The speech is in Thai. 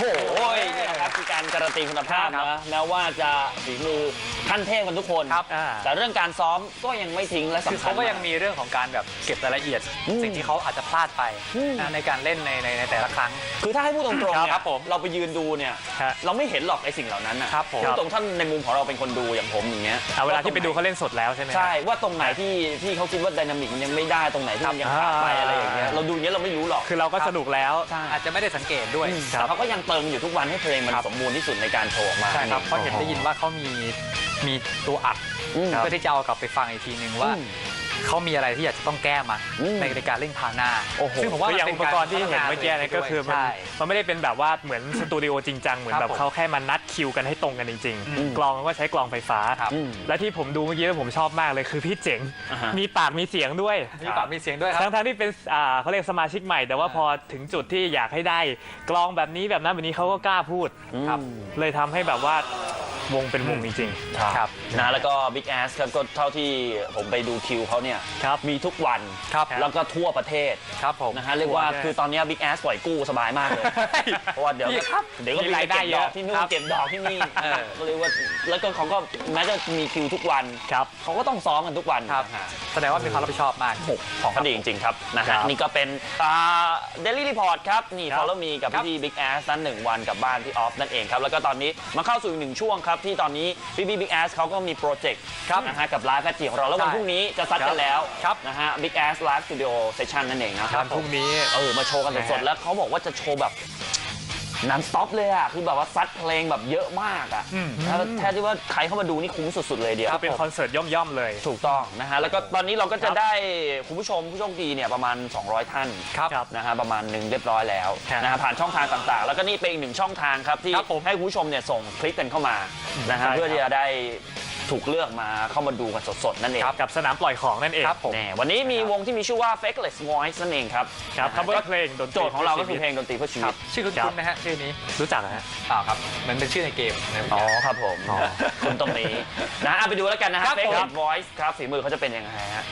โอ้ยเการการันตีคุณภาพนะแม้ว่าจะฝีมือขั้นเทพกันทุกคนครับอ่าแต่เรื่องการซ้อมก็ยังไม่ทิ้งและคือสำคัญเขาก็ยังมีเรื่องของการแบบเก็บรายละเอียดอืมสิ่งที่เขาอาจจะพลาดไปอืมนะในการเล่นในในในแต่ละครั้ง คือถ้าให้พูดตรงๆเนี่ยครับผมเราไปยืนดูเนี่ยฮะเราไม่เห็นหรอกไอ้สิ่งเหล่านั้นนะครับผมพูดตรงท่านในมุมของเราเป็นคนดูอย่างผมอย่างเงี้ยเอาเวลาที่ไปดูเขาเล่นสดแล้วใช่ไหมฮะใช่ว่าตรงไหนที่ที่เขาคิดว่าไดนามิกมันยังไม่ได้ตรงไหนที่มันยังขาดไปอ่าอะไรอย่างเงี้ยเราดูอย่างเงี้ยเราไม่รู้หรอกคือเราก็สนุกแล้วใช่อาจจะไม่ได้สังเกตด้วยแต่เขาก็ยังเติมอยู่ทุกวันให้เพลงมันครับสมบูรณ์ที่สุดในการโชว์ออกมาใช่ครับเพราะเห็นได้ยินว่าเขามีมีตัวอัดอืมเพื่อที่จะเอากลับไปฟังอีกทีนึงว่าอืม เขามีอะไรที่อยากจะต้องแก้มาอืมในในการเล่นคราวหน้าโอ้โหซึ่งผมว่าคืออย่างมัอุนปป็นกรณ์ที่เห็นเมื่อกี้เนี่ยก็คือมันใช่ มันไม่ได้เป็นแบบว่าเหมือนสตูดิโอจริงจังเหมือนครับแบบผมเขาแค่มานัดคิวกันให้ตรงกันจริงอืมๆกลองก็ใช้กลองไฟฟ้า ครับอืมและที่ผมดูเมื่อกี้แล้วผมชอบมากเลยคือพี่เจ๋ง อ่าฮะ มีปากมีเสียงด้วย มีปากมีเสียงด้วยครัทั้บงทั้งๆที่เป็นอ่าเขาเรียกสมาชิกใหม่ แต่ว่าพอถึงจุดที่อยากให้ได้ กลองแบบนี้แบบนั้นแบบนี้เขาก็กล้าพูดครับ เลยทำให้แบบว่า วงเป็นวงจริงครับนะแล้วก็ Big Ass ครับก็เท่าที่ผมไปดูคิวเขาเนี่ยครับมีทุกวันครับแล้วก็ทั่วประเทศครับผมนะฮะเรียกว่าทั่วประเทศคือตอนนี้ Big Ass ปล่อยกู้สบายมากเลยเพราะว่าเดี๋ยวพี่ครับเดี๋ยวก็มีมีรายได้เก็บดอกที่นู่นเยอะเก็บดอกที่นี่เออก็เลยว่าแล้วก็เขาก็แม้จะมีคิวทุกวันๆครับเขาก็ต้องซ้อมกันทุกวันครับนะฮะแสดงว่ามีความรับผิดชอบมากของเขาดีจริงๆครับนะครัฮะบนี่ก็เป็นเดลี่รีพอร์ตครับนี่ครับ follow me กับครับพี่บิ๊กแอสนั่นหนึ่งวันกับบ้านพี่ออฟนั่นเองครับแล้วก็ตอนนี้มาเข้าสู่อีกหนึ่งช่วงครับที่ตอนนี้พี่บิ๊กแอสเขาก็มีโปรเจกต์ครับนะฮะกับไลฟ์แพทจีของเรา แล้ววันใช่พรุ่งนี้จะซัดกันแล้วครับนะฮะบิ๊กแอสไลฟ์สตูดิโอเซสชันนั่นเองนะควัรับนพรุ่งนี้เออมาโชว์กันสดนะๆฮะแล้วเขาบอกว่าจะโชว์แบบ นันสต็อปเลยอะ คือแบบว่าซัดเพลงแบบเยอะมากอะอืมถ้าแทบที่ว่าใครเข้ามาดูนี่คุ้มสุดๆเลยเดียวเป็นคอนเสิร์ตย่อมๆเลย ถูกต้องนะฮะ แล้วก็ตอนนี้เราก็คจะรับได้คุณผู้ชมผู้โชคดีเนี่ยประมาณ 200 ท่านครับครับนะฮะประมาณหนึ่งเรียบร้อยแล้วครับนะฮะผ่านช่องทางต่างๆ แล้วก็นี่เป็นอีกหนึ่งช่องทางครับที่ครับผมให้คุณผู้ชมเนี่ยส่งคลิปกันเข้ามานะฮะใช่ครับเพื่อที่จะได้ ถูกเลือกมาเข้ามาดูกันสดๆ นั่นเองกับสนามปล่อยของนั่นเองครับผมแน่วันนี้มีวงที่มีชื่อว่า Fakeless Voice นั่นเองครับครับนะฮะ cover เพลงดนตรีโจทย์ของเราก็คือเพลงดนตรีเพื่อชีควิรัตบชื่อคุณครับคุณไหมฮะชื่อนี้รู้จักนะฮะเปล่าครับเหมือนเป็นชื่อในเกมนะอ๋อครับผมอ๋อคุณตรงนี้นะเอาไปดูแล้วกันนะฮะครับผม Fakeless Voice ครับฝีมือเขาจะเป็นยังไงฮะ